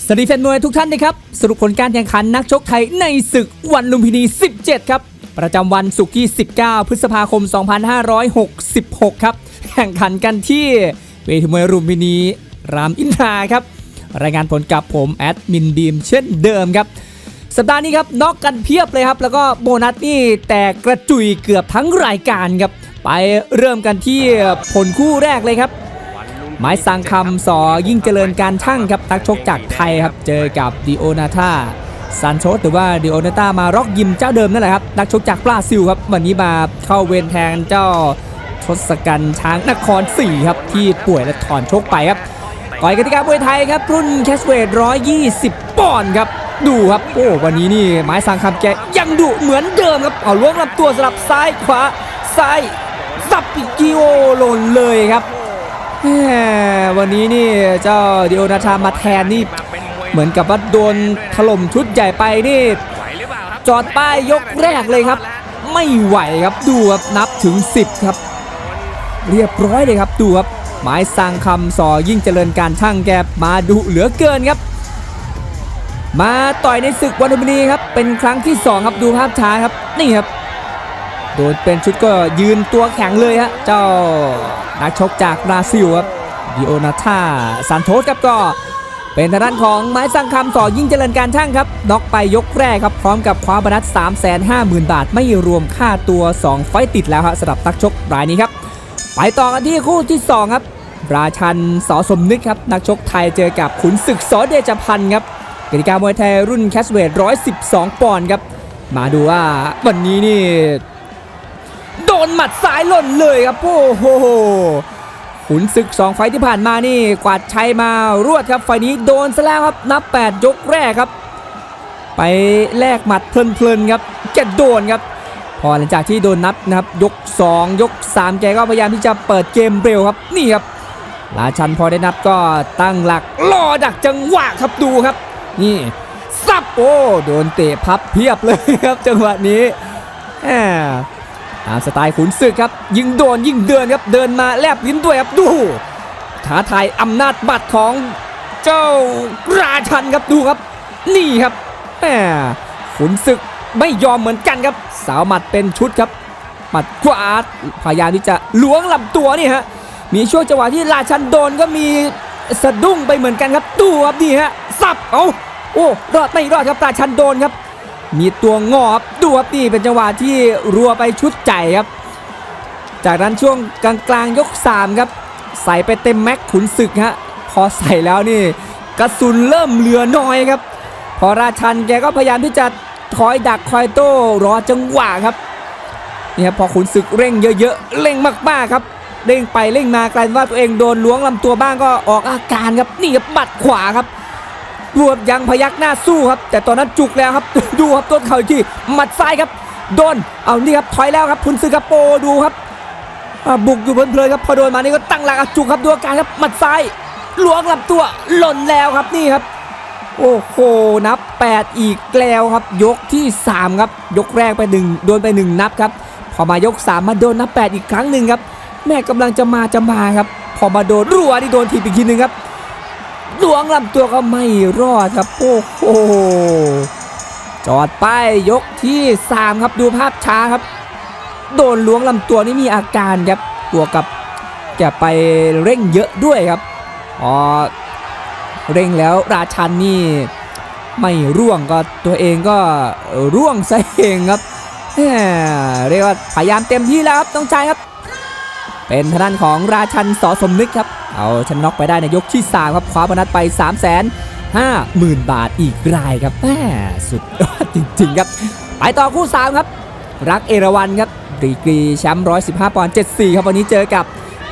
สวัสดีแฟนมวยทุกท่านนะครับ สรุปผลการแข่งขันนักชกไทยในศึกวันลุมพินี 17 ครับ ประจำวันศุกร์ที่ 19 พฤษภาคม 2566 ครับ แข่งขันกันที่เวทีมวยลุมพินี รามอินทราครับ รายงานผลกับผมแอดมินดีมเช่นเดิมครับ สัปดาห์นี้ครับน็อกกันเพียบเลยครับ แล้วก็โบนัสนี่แตกกระจุยเกือบทั้งรายการครับ ไปเริ่มกันที่ผลคู่แรกเลยครับ ไม้สังคำสอยิ่งเจริญการช่างครับนักชกจากไทยครับ เจอกับดิโอนาธาซานโชสหรือว่าดิโอนาธามาร็อกยิมเจ้าเดิมนั่นแหละครับ นักชกจากบราซิลครับ วันนี้มาเข้าเวรแทนเจ้าทศกัณฐ์ช้างนคร4ครับ ที่ป่วยและถอนชกไปครับต่อยกติกามวยไทยครับ รุ่นแคสเวท120 ปอนด์ครับ ดูครับ โอ้วันนี้นี่ไม้สังคำแกยังดุเหมือนเดิมครับ เอาล้วงลำตัวสลับซ้ายขวาซ้ายสับปิกิโอหล่นเลยครับ วันนี้นี่เจ้าดิโอนาธามาแทนนี่เหมือนกับว่าโดนถล่มชุดใหญ่ไปนี่จอดป้ายยกแรกเลยครับ ไม่ไหวครับดูครับนับถึง 10 ครับ เรียบร้อยเลยครับดูครับหมายสร้างคำสอยิ่งเจริญการช่างแกมาดุเหลือเกินครับ มาต่อยในศึกวันลุมพินีครับ เป็นครั้งที่ 2 ครับดูภาพช้าครับนี่ครับ โดนเป็นชุดก็ยืนตัวแข็งเลยฮะเจ้า นักชกจากบราซิลครับดิโอนาธาซานโตสครับก็เป็นทางด้านของไม้สังคำต่อยิ่งเจริญการช่างครับน็อกไปยกแรกครับ พร้อมกับคว้าโบนัส3 5 0 0 0 0 บาท ไม่รวมค่าตัว 2 ไฟต์ติดแล้วครับสำหรับนักชกรายนี้ครับ ไปต่อกันที่คู่ที่ 2 ครับราชันสอสมนึกครับ นักชกไทยเจอกับขุนศึกสอเดชพันธ์ครับกติกามวยไทยรุ่นแคสเวท112 ปอนด์ครับ มาดูว่าวันนี้นี่ ดนหมัดซ้ายหล่นเลยครับโอ้โหขุนศึก 2 ไฟที่ผ่านมานี่กวาดชัยมารวดครับไฟนี้โดนซะแล้วครับนับ 8 ยกแรกครับ ไปแลกหมัดเพลินๆครับแกโดนครับ พอหลังจากที่โดนนับนะครับยก 2 ยก 3 แกก็พยายามที่จะเปิดเกมเร็วครับนี่ครับราชันพอได้นับก็ตั้งหลักรอดักจังหวะครับดูครับ นี่ซับโอ้โดนเตะพับเพียบเลยครับจังหวะนี้แหม ตามสไตล์ขุนศึกครับ ยิงโดนยิงเดินครับเดินมาแลบลิ้นด้วยครับดูท้าทายอำนาจบัตรของเจ้าราชันครับดูครับ นี่ครับแหมขุนศึกไม่ยอมเหมือนกันครับ สาวหมัดเป็นชุดครับหมัดขวาพยายามที่จะล้วงลำตัวนี่ฮะมีช่วงจังหวะที่ราชันโดนก็มีสะดุ้งไปเหมือนกันครับดูครับนี่ฮะสับเอาโอ้รอดไม่รอดครับราชันโดนครับ มีตัวงอครับดูครับนี่เป็นจังหวะที่รัวไปชุดใจครับ จากนั้นช่วงกลางกลางๆยก 3 ครับ ใส่ไปเต็มแม็กขุนศึกฮะพอใส่แล้วนี่ กระสุนเริ่มเหลือน้อยครับ พอราชันแกก็พยายามที่จะคอยดักคอยโต้รอจังหวะครับนี่ครับพอขุนศึกเร่งเยอะๆเร่งมากๆครับเร่งไปเร่งมากลายเป็นว่าตัวเองโดนล้วงลำตัวบ้างก็ออกอาการครับนี่ครับบัดขวาครับ รวบยังพยักหน้าสู้ครับ แต่ตอนนั้นจุกแล้วครับ ดูครับต้นเข่าอีกทีหมัดซ้ายครับโดนเอานี่ครับถอยแล้วครับคุณซึกาโปดูครับบุกอยู่เพลินๆครับพอโดนมานี่ก็ตั้งหลักจุกครับดูอาการครับหมัดซ้ายลวงลำตัวหล่นแล้วครับนี่ครับ โอ้โหนับ 8 อีกแล้วครับ ยกที่ 3 ครับ ยกแรกไปหนึ่งโดนไป 1 นับครับ พอมายก 3 มาโดนนับ 8 อีกครั้งหนึ่งครับ แม่กำลังจะมาจะมาครับ พอมาโดนรัวที่โดนทีอีกทีหนึ่งครับ หลวงลำตัวก็ไม่รอดครับโอ้โหจอดป้ายยกที่ 3 ครับดูภาพช้าครับ โดนล้วงลำตัวนี่มีอาการครับบวกับแกไปเร่งเยอะด้วยครับอ๋อเร่งแล้วราชันนี่ไม่ร่วงก็ตัวเองก็ร่วงซะเองครับเรียกว่าพยายามเต็มที่แล้วครับต้องใจครับ เป็นทางด้านของราชันสอสมนึกครับ เอาชนะน็อกไปได้ในยกที่ 3 ครับคว้าโบนัสไป3 5 0 0 0 0 บาทอีกรายครับแหมสุดยอดจริงๆครับ ไปต่อคู่ 3 ครับ รักเอราวันครับดีกรีแชมป์115 ปอนด์74 ครับวันนี้เจอกับ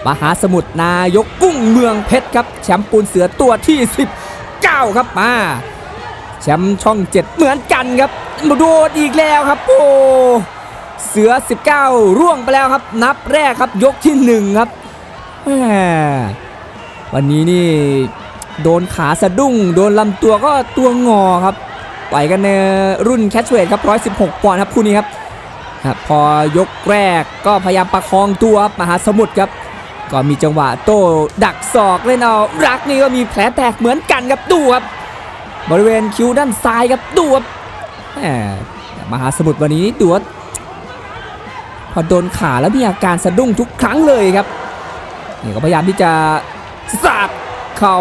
มหาสมุทรนายกกุ้งเมืองเพชรครับแชมป์ปูนเสือตัวที่ 19 ครับมาแชมป์ช่อง 7 เหมือนกันครับมาโดนอีกแล้วครับโอ้เสือ 19 ร่วงไปแล้วครับ นับแรกครับยกที่ 1 ครับแหม วันนี้นี่โดนขาสะดุ้ง โดนลำตัวก็ตัวงอครับต่อยกันในรุ่นแคชเวทครับ 116ปอนด์ครับคู่นี้ครับครับ พอยกแรกก็พยายามประคองตัวครับมหาสมุทรครับ ก็มีจังหวะโต้ดักศอกเล่นเอารักนี่ก็มีแผลแตกเหมือนกันครับดูครับ บริเวณคิ้วด้านซ้ายครับดูครับแหมมหาสมุทรวันนี้ดูว่าพอโดนขาแล้วมีอาการสะดุ้งทุกครั้งเลยครับนี่ก็พยายามที่จะ สาดเข่า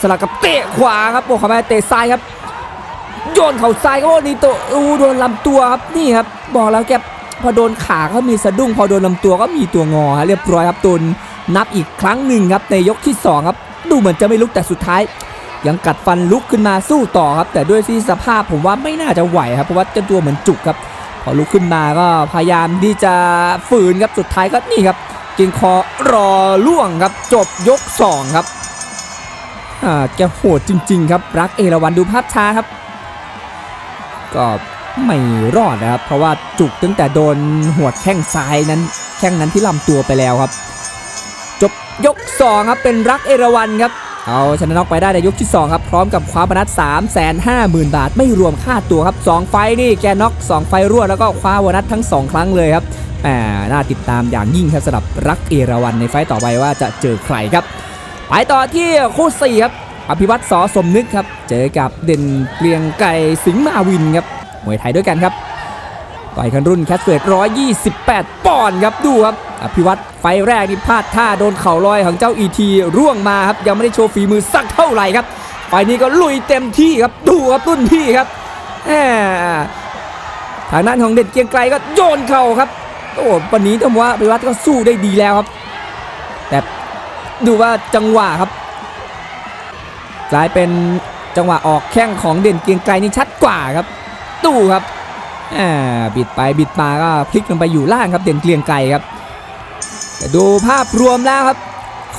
สลับกับเตะขวาครับโอ้ข้าไปเตะซ้ายครับ โยนเข่าซ้ายก็นี่ตัวอู้โดนลำตัวครับนี่ครับ บอกแล้วแกพอโดนขาก็มีสะดุ้งพอโดนลำตัวก็มีตัวงอฮะเรียบร้อยครับตุนนับอีกครั้งหนึ่งครับในยกที่สองครับ ดูเหมือนจะไม่ลุกแต่สุดท้าย ยังกัดฟันลุกขึ้นมาสู้ต่อครับ แต่ด้วยที่สภาพผมว่าไม่น่าจะไหวครับเพราะว่าเจ้าตัวเหมือนจุกครับ พอลุกขึ้นมาก็พยายามที่จะฝืนครับสุดท้ายก็นี่ครับ กิงคอรอล่วงครับจบยกสองครับอ่าแกโหดจริง ๆ ครับรักเอราวันดูภาพช้าครับ ก็ไม่รอดนะครับ เพราะว่าจุกตั้งแต่โดนหัวแข้งซ้ายนั้นแข้งนั้นที่ลำตัวไปแล้วครับ จบยก 2 ครับเป็นรักเอราวันครับ เอาชนะน็อกไปได้ในยกที่ 2 ครับ พร้อมกับคว้าบนัด3 5 0 0 0 0 บาท ไม่รวมค่าตัวครับ 2 ไฟนี่แกน็อก 2 ไฟต์รวดแล้วก็คว้าโบนัสทั้ง 2 ครั้งเลยครับแหมน่าติดตามอย่างยิ่งครับสำหรับรักเอราวันในไฟต่อไปว่าจะเจอใครครับ ไปต่อที่คู่4ครับอภิวัตสอสมนึกครับ เจอกับเด่นเกรียงไก่สิงห์มาวินครับมวยไทยด้วยกันครับ ต่อยกันรุ่นแคสเวท128 ปอนด์ครับดูครับ อภิวัตไฟแรกนี่พลาดท่าโดนเข่าลอยของเจ้าอีทีร่วงมาครับ ยังไม่ได้โชว์ฝีมือสักเท่าไหร่ครับ ไฟนี้ก็ลุยเต็มที่ครับดูครับรุ่นพี่ครับแหมทางด้านของเด่นเกียงไกรก็โยนเข่าครับโอ้วันนี้ต้องว่าอภิวัตก็สู้ได้ดีแล้วครับ แต่ดูว่าจังหวะครับกลายเป็นจังหวะออกแข้งของเด่นเกียงไกรนี่ชัดกว่าครับดูครับ บิดไปบิดมาก็พลิกลงไปอยู่ล่างครับเด่นเกรียงไกรครับแต่ดูภาพรวมแล้วครับ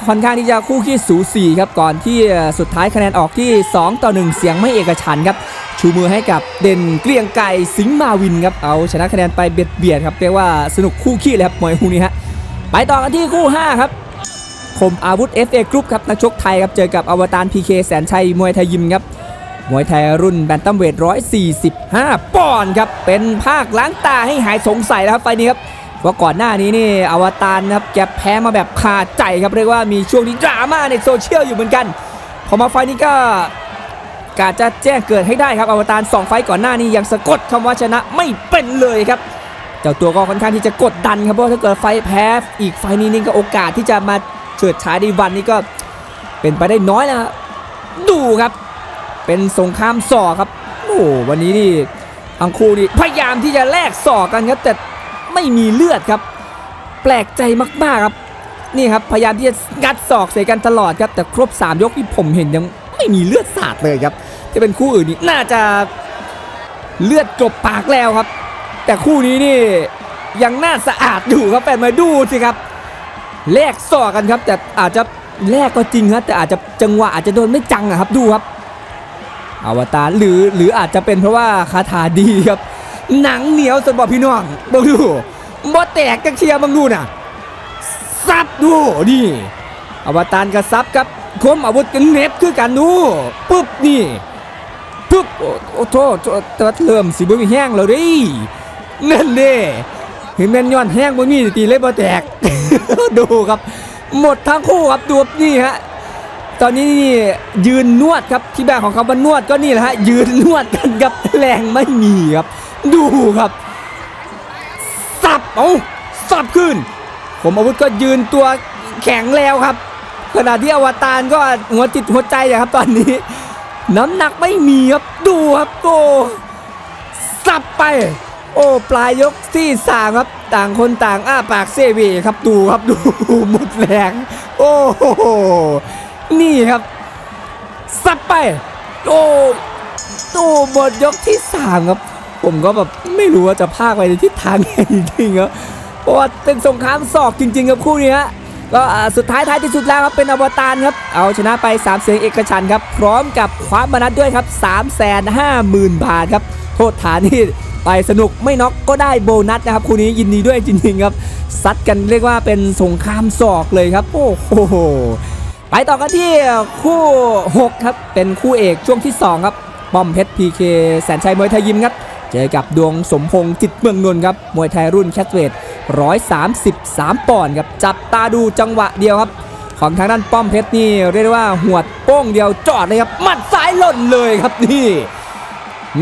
ค่อนข้างที่จะคู่ขี้สูสีครับก่อนที่สุดท้ายคะแนนออกที่ 2 ต่อ 1 เสียงไม่เอกฉันครับชูมือให้กับเด่นเกรียงไก่สิงห์มาวินครับเอาชนะคะแนนไปเบียดเบียดครับเรียกว่าสนุกคู่ขี้เลยครับมวยคู่นี้ฮะไปต่อกันที่คู่ 5 ครับคมอาวุธ FA Group ครับนักชกไทยครับเจอกับอวตาร PK แสนชัยมวยไทยยิมครับ มวยไทยรุ่นแบนตัมเวท 145 ปอนด์ครับ เป็นภาคล้างตาให้หายสงสัยแล้วครับไฟนี้ครับว่าก่อนหน้านี้นี่อวตารนะครับแกแพ้มาแบบขาดใจครับเรียกว่ามีช่วงที่ดราม่าในโซเชียลอยู่เหมือนกัน พอมาไฟนี้ก็กาจะแจ้งเกิดให้ได้ครับอวตาร2ไฟก่อนหน้านี้ยังสะกดคำว่าชนะไม่เป็นเลยครับเจ้าตัวก็ค่อนข้างที่จะกดดันครับเพราะถ้าเกิดไฟแพ้อีกไฟนี้นี่ก็โอกาสที่จะมาเฉิดฉายในวันนี้ก็เป็นไปได้น้อยนะครับดูครับ เป็นสงครามศอกครับ โอ้วันนี้นี่ทั้งคู่นี่พยายามที่จะแลกศอกกันครับแต่ไม่มีเลือดครับ แปลกใจมากๆครับ นี่ครับพยายามที่จะงัดศอกใส่กันตลอดครับ แต่ครบ 3 ยกที่ผมเห็นยังไม่มีเลือดสาดเลยครับที่เป็นคู่อื่นนี่น่าจะเลือดกลบปากแล้วครับ แต่คู่นี้นี่ยังน่าสะอาดอยู่ครับแฟนมาดูสิครับแลกศอกกันครับ แต่อาจจะแลกก็จริงครับแต่อาจจะจังหวะอาจจะโดนไม่จังอะครับดูครับ อวตารหรือหรืออาจจะเป็นเพราะว่าคาถาดีครับ หนังเหนียวสนบอกพี่น้องบังดูบ่แตกจักเชียบังดูน่ะซับดูนี่ อวตารกับซับครับคมอาวุธกันเน็บคือกันดูปุ๊บนี่ปุ๊บโอ้โทษต่ว่าเริ่มสิบ่มีแห้งแล้วดินั่นเด้เห็นแม่นย้อนแห้งบ่มีตีเลยบ่แตกดูครับ หมดทั้งคู่ครับดูนี่ฮะ ตอนนี้นี่ยืนนวดครับที่แบกของคำว่านวดก็นี่แหละฮะยืนนวดกันครับแรงไม่มีครับ ดูครับสับเอาสับขึ้น ผมอาวุธก็ยืนตัวแข็งแล้วครับ ขณะที่อวตารก็หัวจิตหัวใจอะครับตอนนี้ น้ำหนักไม่มีครับดูครับโกสับไป โอ้ปลายยกที่สามครับ ต่างคนต่างอ้าปากเซเวครับดูครับดูหมดแรงโอ้โห นี่ครับซับไป โอ้โอ้หมดยกที่3ครับ ผมก็แบบไม่รู้ว่าจะพากไปในทิศทางไหนจริงๆครับเพราะว่าเป็นสงครามศอกจริง ๆ ครับคู่นี้ฮะก็สุดท้ายท้ายที่สุดแล้วครับเป็นอวตารครับ เอาชนะไป 3 เสียงเอกฉันครับ พร้อมกับคว้าบนัดด้วยครับ 3 5 0 0 0 0 บาทครับ โทษฐานนี่ไปสนุกไม่น็อกก็ได้โบนัสนะครับ คู่นี้ยินดีด้วยจริงๆครับ ซัดกันเรียกว่าเป็นสงครามศอกเลยครับ โอ้โห ไปต่อกันที่คู่ 6 ครับ เป็นคู่เอกช่วงที่ 2 ครับ ป้อมเพชรพีเคแสนชัยมวยไทยยิมครับ เจอกับดวงสมพงษ์จิตเมืองนนท์ครับ มวยไทยรุ่นแคทเวท133 ปอนด์ครับ จับตาดูจังหวะเดียวครับ ของทางด้านป้อมเพชรนี่เรียกว่าหวดโป้งเดียวจอดเลยครับ มัดซ้ายหล่นเลยครับนี่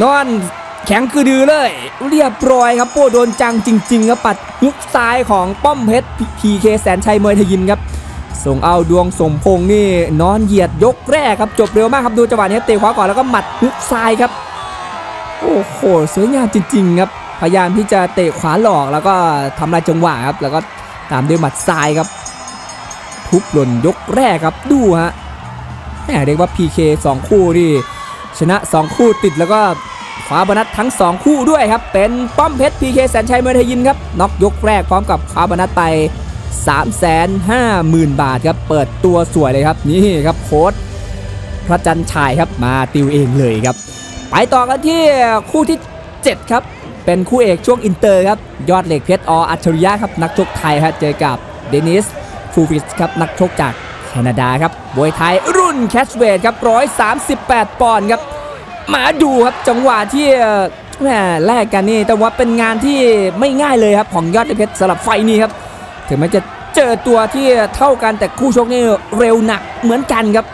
นอนแข็งคือดือเลย เรียบร้อยครับโป้โดนจังจริงๆครับปัดฮุกซ้ายของป้อมเพชรพีเคแสนชัยมวยไทยยิมครับ ส่งเอาดวงสมพงษ์นี่นอนเหยียดยกแรกครับจบเร็วมากครับดูจังหวะนี้เตะขวาก่อนแล้วก็หมัดฮุกซ้ายครับ โอ้โหสวยงามจริงๆครับพยายามที่จะเตะขวาหลอกแล้วก็ทำลายจังหวะครับ แล้วก็ตามด้วยหมัดซ้ายครับทุบหล่นยกแรกครับดูฮะแหมเรียกว่า PK 2 คู่นี่ชนะ 2 คู่ติดแล้วก็คว้าบนัสทั้ง 2 คู่ด้วยครับ เป็นป้อมเพชร PK แสนชัยเมวยไทยยิมครับน็อกยกแรกพร้อมกับคว้าบนัสไป 350,000 บาทครับ เปิดตัวสวยเลยครับ นี่ครับโค้ดพระจันทร์ชายครับมาติวเองเลยครับ ไปต่อกันที่คู่ที่ 7 ครับ เป็นคู่เอกช่วงอินเตอร์ครับ ยอดเหล็กเพชรออัจฉริยะครับ นักชกไทยครับเจอกับเดนิสฟูฟิสครับ นักชกจากแคนาดาครับบวยไทยรุ่นแคชเวทครับ138 ปอนด์ครับ มาดูครับจังหวะที่แหมแลกกันนี่แต่ว่าเป็นงานที่ไม่ง่ายเลยครับของยอดเหล็กเพชรสำหรับไฟนี้ครับ ถึงแม้จะ เจอตัวที่เท่ากันแต่คู่ชกนี่เร็วหนักเหมือนกันครับ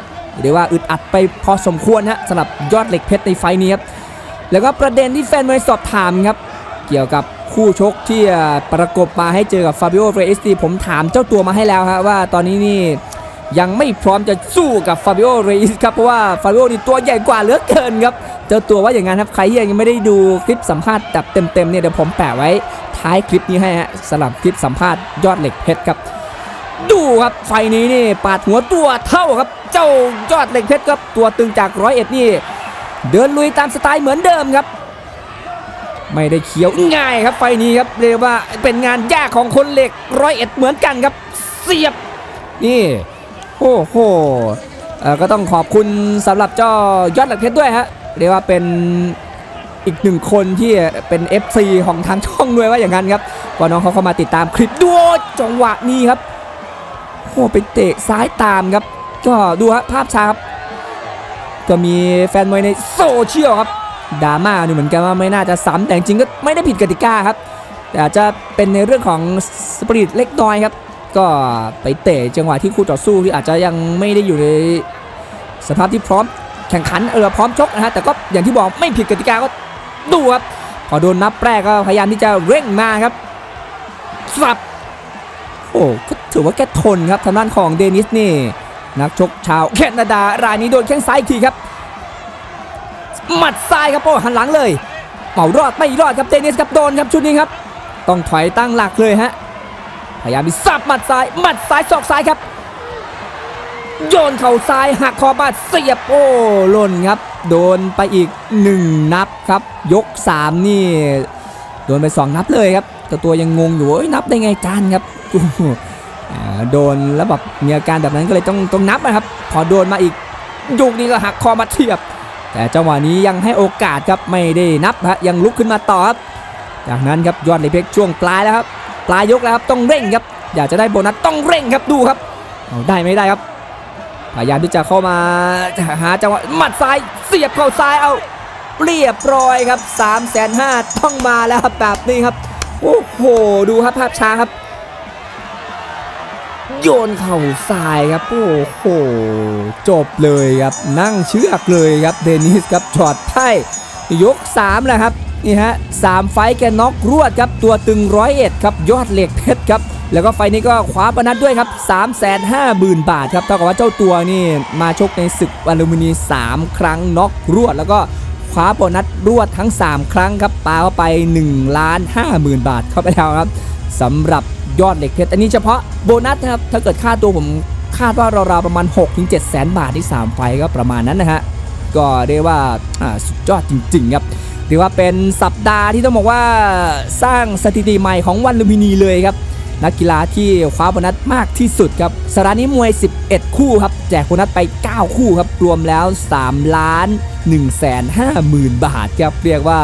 เรียกว่าอึดอัดไปพอสมควรฮะสำหรับยอดเหล็กเพชรในไฟล์นี้ครับแล้วก็ประเด็นที่แฟนมวยสอบถามครับ เกี่ยวกับคู่ชกที่ประกบมาให้เจอกับฟาบิโอเรอิสตีผมถามเจ้าตัวมาให้แล้วครับว่าตอนนี้นี่ยังไม่พร้อมจะสู้กับฟาบิโอเรอิสครับเพราะว่าฟาบิโอนี่ตัวใหญ่กว่าเหลือเกินครับ เจ้าตัวว่าอย่างนั้นครับใครที่ยังไม่ได้ดูคลิปสัมภาษณ์แบบเต็มๆเนี่ยเดี๋ยวผมแปะไว้ ท้ายคลิปนี้ให้ฮะสำหรับคลิปสัมภาษณ์ยอดเหล็กเพชรครับ ดูครับไฟนี้นี่ปาดหัวตัวเท่าครับ เจ้ายอดเหล็กเพชรครับตัวตึงจากร้อยเอ็ดนี่ เดินลุยตามสไตล์เหมือนเดิมครับ ไม่ได้เขียวง่ายครับไฟนี้ครับเรียกว่าเป็นงานยากของคนเหล็กร้อยเอ็ดเหมือนกันครับ เสียบนี่โอ้โหเอ่อก็ต้องขอบคุณสำหรับเจ้ายอดเหล็กเพชรด้วยฮะเรียกว่าเป็น อีกหนึ่งคนที่เป็น FC ของทางช่องด้วยว่าอย่างนั้นครับก็น้องเขาเข้ามาติดตามคลิปด้วยจังหวะนี้ครับโอ้ไปเตะซ้ายตามครับ ก็ดูฮะภาพช้าครับก็มีแฟนมวยในโซเชียลครับดราม่าอยู่เหมือนกันว่าไม่น่าจะซ้ำแต่จริงก็ไม่ได้ผิดกติกาครับ แต่อาจจะเป็นในเรื่องของสปริตเล็กน้อยครับ ก็ไปเตะจังหวะที่คู่ต่อสู้ที่อาจจะยังไม่ได้อยู่ในสภาพที่พร้อมแข่งขันเออพร้อมชกนะฮะแต่ก็อย่างที่บอกไม่ผิดกติกาก็ ดูครับพอโดนนับแรกก็พยายามที่จะเร่งมาครับสับโอ้ก็ถือว่าแกทนครับทางด้านของเดนิสนี่ นักชกชาวแคนาดารายนี้โดนแข้งซ้ายอีกทีครับหมัดซ้ายครับโอ้หันหลังเลยเป่ารอดไม่รอดครับเดนิสครับโดนครับชุดนี้ครับ ต้องถอยตั้งหลักเลยฮะพยายามที่สับหมัดซ้ายหมัดซ้ายศอกซ้ายครับ โยนเข่าซ้ายหักคอมาเสียบโอ้หล่นครับ โดนไปอีก 1 นับครับ ยก 3 นี่ โดนไป 2 นับเลยครับ แต่ตัวยังงงอยู่เอ้ยนับได้ไงจานครับโดนแล้วแบบมีอาการแบบนั้นก็เลยต้องต้องนับนะครับ พอโดนมาอีกยุกนี้ก็หักคอมาเทียบ แต่จังหวะนี้ยังให้โอกาสครับไม่ได้นับฮะยังลุกขึ้นมาต่อครับจากนั้นครับยอดเลเพชรช่วงปลายแล้วครับปลายยกแล้วครับต้องเร่งครับ อยากจะได้โบนัสต้องเร่งครับดูครับเอาได้ไม่ได้ครับ พยายามที่จะเข้ามาหาจังหวะหมัดซ้ายเสียบเข้าซ้ายเอาเรียบร้อยครับ3ามแสนห้าต้องมาแล้วครับแบบนี้ครับ โอ้โห ดูครับภาพช้าครับ โยนเข่าซ้ายครับ โอ้โห จบเลยครับ นั่งเชือกเลยครับ เดนิสครับจอดไพ่ยก3แล้วครับ นี่ฮะสามไฟแกน็อกรวดครับ ตัวตึงร้อยเอ็ดครับ ยอดเหล็กเพชรครับ แล้วก็ไฟนี้ก็คว้าปนัดด้วยครับ 3 5 0 0 0 0 บาทครับเท่ากับว่าเจ้าตัวนี่มาชกในศึกอลูมิเนีย3ครั้งน็อกรวด แล้วก็คว้าโบนัสรวดทั้ง 3 ครั้งครับปาเข้าไป1ล้าน5 0,000 บาทเข้าไปแล้วครับสำหรับยอดเหล็กเพชรอันนี้เฉพาะโบนัสนะครับถ้าเกิดค่าตัวผมคาดว่าราวๆประมาณ 6-7แสนบาทที่ 3 ไฟก็ประมาณนั้นนะฮะก็เรียกว่าอ่าสุดยอดจริง ๆ ครับถือว่าเป็นสัปดาห์ที่ต้องบอกว่าสร้างสถิติใหม่ของวันลุมพินีเลยครับ นักกีฬาที่คว้าโบนัสมากที่สุดครับสถานีมวย 11 คู่ครับ แจกโบนัสไป 9 คู่ครับ รวมแล้ว3ล้าน1แสน5หมื่นบาทครับเรียกว่า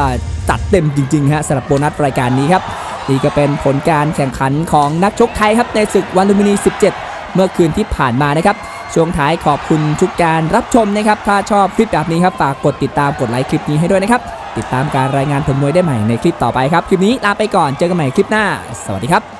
จัดเต็มจริงๆฮะสำหรับโบนัสรายการนี้ครับนี่ก็เป็นผลการแข่งขันของนักชกไทยครับในศึกวันลุมพินี 17 เมื่อคืนที่ผ่านมานะครับช่วงท้ายขอบคุณทุกการรับชมนะครับ ถ้าชอบคลิปแบบนี้ครับฝากกดติดตามกดไลค์คลิปนี้ให้ด้วยนะครับ ติดตามการรายงานผลมวยได้ใหม่ในคลิปต่อไปครับ คลิปนี้ลาไปก่อนเจอกันใหม่คลิปหน้า สวัสดีครับ